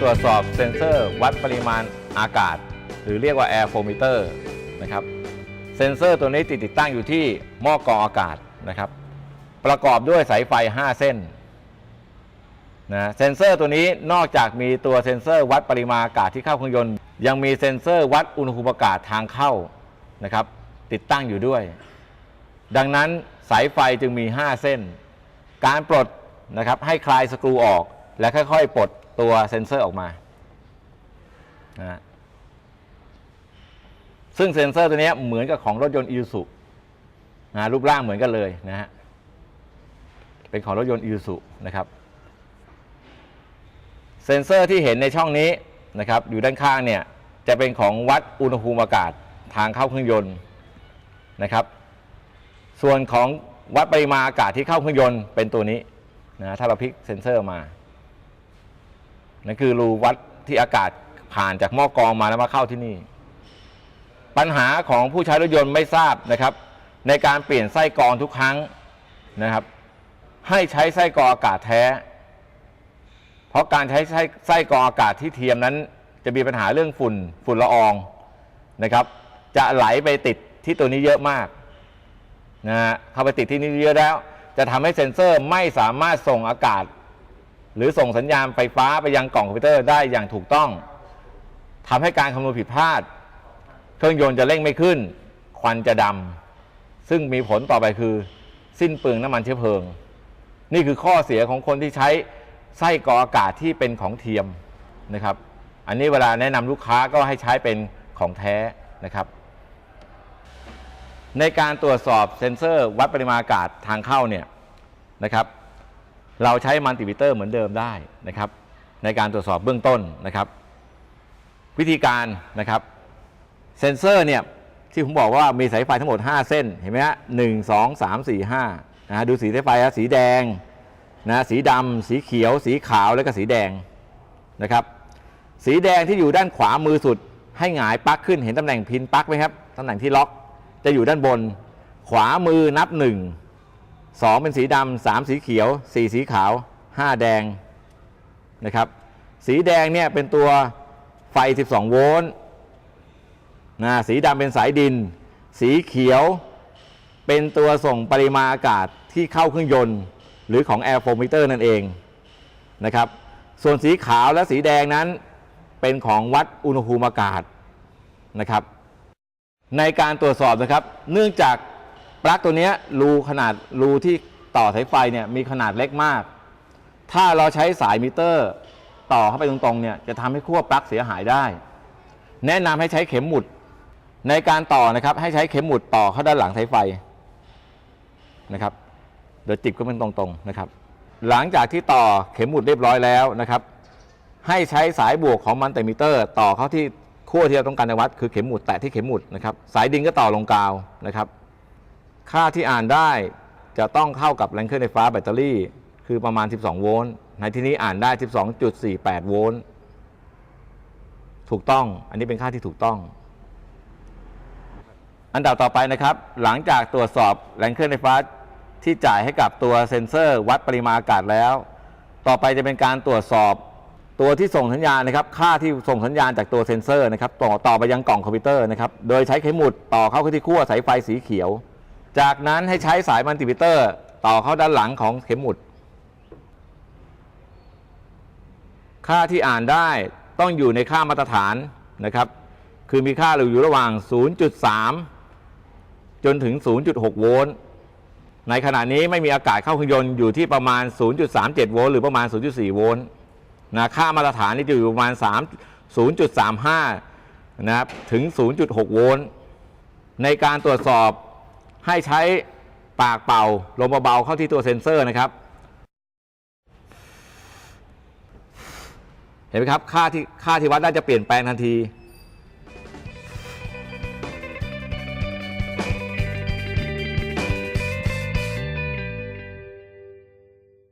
ตรวจสอบเซ็นเซอร์วัดปริมาณอากาศ หรือเรียกว่า air f o m e t e r นะครับเซ็นเซอร์ตัวนี้ติดติดตั้งอยู่ที่หม้อกรองอากาศนะครับ ประกอบด้วยสายไฟ 5 เส้นนะเซ็นเซอร์ตัวนี้นอกจากมีตัวเซ็นเซอร์วัดปริมาณอากาศที่เข้าเครื่องยนต์ ยังมีเซ็นเซอร์วัดอุณหภูมิอากาศทางเข้านะครับ ติดตั้งอยู่ด้วย ดังนั้นสายไฟจึงมี 5 เส้น การปลดนะครับให้คลายสกรูออก และค่อยๆ ปลด ตัวเซ็นเซอร์ออกมานะฮะซึ่งเซ็นเซอร์ตัวนี้เหมือนกับของรถยนต์อีซูนะรูปร่างเหมือนกันเลยนะฮะเป็นของรถยนต์อีซูนะครับเซ็นเซอร์ที่เห็นในช่องนี้นะครับอยู่ด้านข้างเนี่ยจะเป็นของวัดอุณหภูมิอากาศทางเข้าเครื่องยนต์นะครับ ส่วนของวัดปริมาณอากาศที่เข้าเครื่องยนต์เป็นตัวนี้นะถ้าเราพลิกเซ็นเซอร์มา นั่นคือรูวัดที่อากาศผ่านจากหม้อกรองมาแล้วมาเข้าที่นี่ ปัญหาของผู้ใช้รถยนต์ไม่ทราบนะครับ ในการเปลี่ยนไส้กรองทุกครั้งนะครับ ให้ใช้ไส้กรองอากาศแท้ เพราะการใช้ไส้ไส้กรองอากาศที่เทียมนั้น จะมีปัญหาเรื่องฝุ่นฝุ่นละอองนะครับ จะไหลไปติดที่ตัวนี้เยอะมากนะฮะเข้าไปติดที่นี่เยอะแล้ว จะทำให้เซ็นเซอร์ไม่สามารถส่งอากาศ หรือส่งสัญญาณไฟฟ้าไปยังกล่องคอมพิวเตอร์ได้อย่างถูกต้องทำให้การคำนวณผิดพลาด เครื่องยนต์จะเร่งไม่ขึ้น ควันจะดำซึ่งมีผลต่อไปคือ สิ้นเปลืองน้ำมันเชื้อเพลิง นี่คือข้อเสียของคนที่ใช้ไส้กรองอากาศที่เป็นของเทียมนะครับ อันนี้เวลาแนะนำลูกค้าก็ให้ใช้เป็นของแท้นะครับ ในการตรวจสอบเซ็นเซอร์วัดปริมาณอากาศทางเข้าเนี่ยนะครับ เราใช้มัลติมิเตอร์เหมือนเดิมได้นะครับ ในการตรวจสอบเบื้องต้นนะครับ วิธีการนะครับเซนเซอร์เนี่ยที่ผมบอกว่ามีสายไฟทั้งหมด 5 เส้นเห็นไหมฮะหนึ่งสองสามสี่ห้านะฮะดูสีสายไฟนะสีแดงนะสีดำสีเขียว สีขาวแล้วก็สีแดงนะครับ สีแดงที่อยู่ด้านขวามือสุด ให้หงายปลั๊กขึ้นเห็นตำแหน่งพินปลั๊กไหมครับตำแหน่งที่ล็อกจะอยู่ด้านบน ขวามือนับ1 2 เป็นสีดำสามสีเขียว 4 สีขาว 5 แดงนะครับสีแดงเนี่ยเป็นตัวไฟ 12 โวลต์นะสีดำเป็นสายดิน สีเขียวเป็นตัวส่งปริมาณอากาศที่เข้าเครื่องยนต์ หรือของ air f o m e t e r นั่นเองนะครับส่วนสีขาวและสีแดงนั้นเป็นของวัดอุณหภูมิอากาศนะครับในการตรวจสอบนะครับ เนื่องจาก ปลั๊กตัวนี้รูขนาดรูที่ต่อสายไฟเนี่ยมีขนาดเล็กมาก ถ้าเราใช้สายมิเตอร์ ต่อเข้าไปตรงๆเนี่ยจะทำให้ขั้วปลั๊กเสียหายได้ แนะนำให้ใช้เข็มหมุดในการต่อนะครับ ให้ใช้เข็มหมุดต่อเข้าด้านหลังสายไฟนะครับโดยจิบก็เป็นตรงๆนะครับ หลังจากที่ต่อเข็มหมุดเรียบร้อยแล้วนะครับ ให้ใช้สายบวกของมันแติมิเตอร์ ต่อเข้าที่ขั้วที่เราต้องการจะวัด คือเข็มหมุดแตะที่เข็มหมุดนะครับ สายดินก็ต่อลงกาวนะครับ ค่าที่อ่านได้จะต้องเข้ากับแรงเครื่องไฟฟ้าแบตเตอรี่ คือประมาณ 12 โวลต์ ในที่นี้อ่านได้ 12.48 โวลต์ ถูกต้อง อันนี้เป็นค่าที่ถูกต้อง อันดับต่อไปนะครับ หลังจากตรวจสอบแรงเคลื่อนไฟฟ้าที่จ่ายให้กับตัวเซ็นเซอร์วัดปริมาณอากาศแล้ว ต่อไปจะเป็นการตรวจสอบตัวที่ส่งสัญญาณนะครับ ค่าที่ส่งสัญญาณจากตัวเซ็นเซอร์นะครับ ต่อต่อไปยังกล่องคอมพิวเตอร์นะครับ โดยใช้เข็มหมุดต่อเข้าที่ขั้วสายไฟสีเขียว จากนั้นให้ใช้สายมัลติมิเตอร์ ต่อเข้าด้านหลังของเข็มหมุด ค่าที่อ่านได้ต้องอยู่ในค่ามาตรฐานนะครับ คือมีค่าอยู่ระหว่าง 0.3 จนถึง 0.6 โวลต์ ในขณะนี้ไม่มีอากาศเข้าเครื่องยนต์อยู่ที่ประมาณ 0.37 โวลต์หรือประมาณ 0.4 โวลต์นะค่ามาตรฐานนี่จะอยู่ประมาณ 3 0.35 นะครับ ถึง 0.6 โวลต์ ในการตรวจสอบ ให้ใช้ปากเป่าลมเบาๆเข้าที่ตัวเซ็นเซอร์นะครับ เห็นไหมครับ ค่าที่ค่าที่วัดได้จะเปลี่ยนแปลงทันที